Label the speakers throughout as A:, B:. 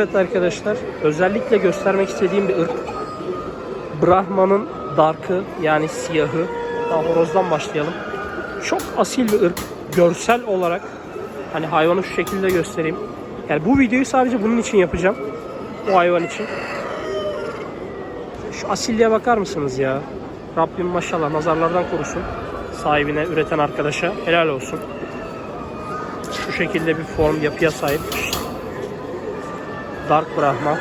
A: Evet arkadaşlar özellikle göstermek istediğim bir ırk. Brahman'ın darkı yani siyahı. Daha horozdan başlayalım. Çok asil bir ırk. Görsel olarak hani hayvanı şu şekilde göstereyim. Yani bu videoyu sadece bunun için yapacağım. Bu hayvan için. Şu asilliğe bakar mısınız ya? Rabbim maşallah nazarlardan korusun. Sahibine, üreten arkadaşa helal olsun. Şu şekilde bir form yapıya sahip. Dark Brahma.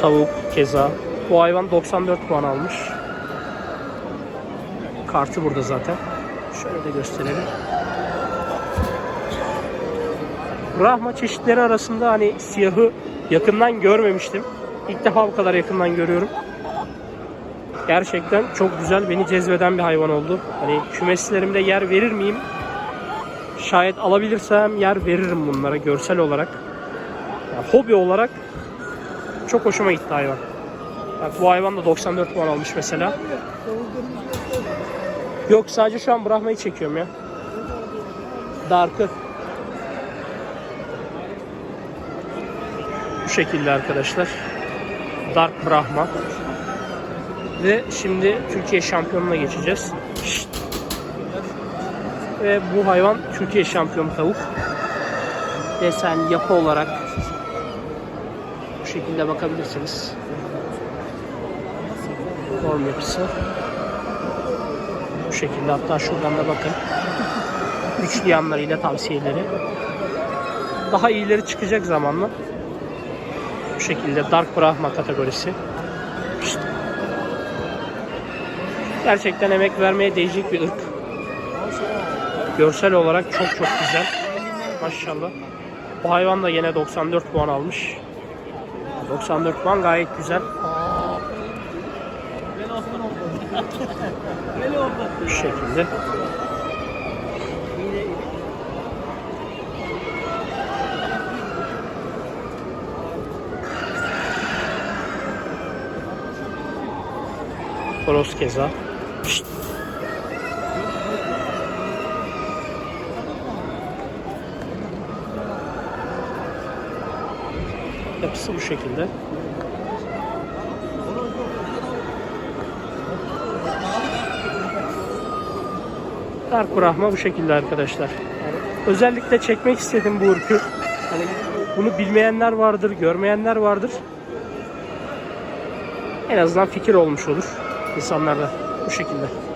A: Tavuk keza. Bu hayvan 94 puan almış. Kartı burada zaten. Şöyle de gösterelim. Brahma çeşitleri arasında hani siyahı yakından görmemiştim. İlk defa bu kadar yakından görüyorum. Gerçekten çok güzel, beni cezbeden bir hayvan oldu. Hani kümeslerimde yer verir miyim? Şayet alabilirsem yer veririm bunlara görsel olarak. Yani hobi olarak çok hoşuma gitti hayvan. Bak bu hayvan da 94 puan almış mesela. Yok sadece şu an Brahma'yı çekiyorum ya. Dark'ı. Bu şekilde arkadaşlar. Dark Brahma. Ve şimdi Türkiye şampiyonuna geçeceğiz. Şşt. Ve bu hayvan Türkiye şampiyonu tavuk. Desen, yapı olarak bu şekilde bakabilirsiniz. Form yapısı. Bu şekilde hatta şuradan da bakın. Üçlü yanlarıyla tavsiyeleri. Daha iyileri çıkacak zamanla. Bu şekilde Dark Brahma kategorisi. İşte. Gerçekten emek vermeye değecek bir ırk. Görsel olarak çok çok güzel. Maşallah. Bu hayvan da yine 94 puan almış. 94 puan gayet güzel. Bu şekilde. Toros keza. Şşt. Yapısı bu şekilde. Dark Brahma bu şekilde arkadaşlar. Yani özellikle çekmek istedim bu ırkı. Hani bunu bilmeyenler vardır, görmeyenler vardır. En azından fikir olmuş olur insanlarda bu şekilde.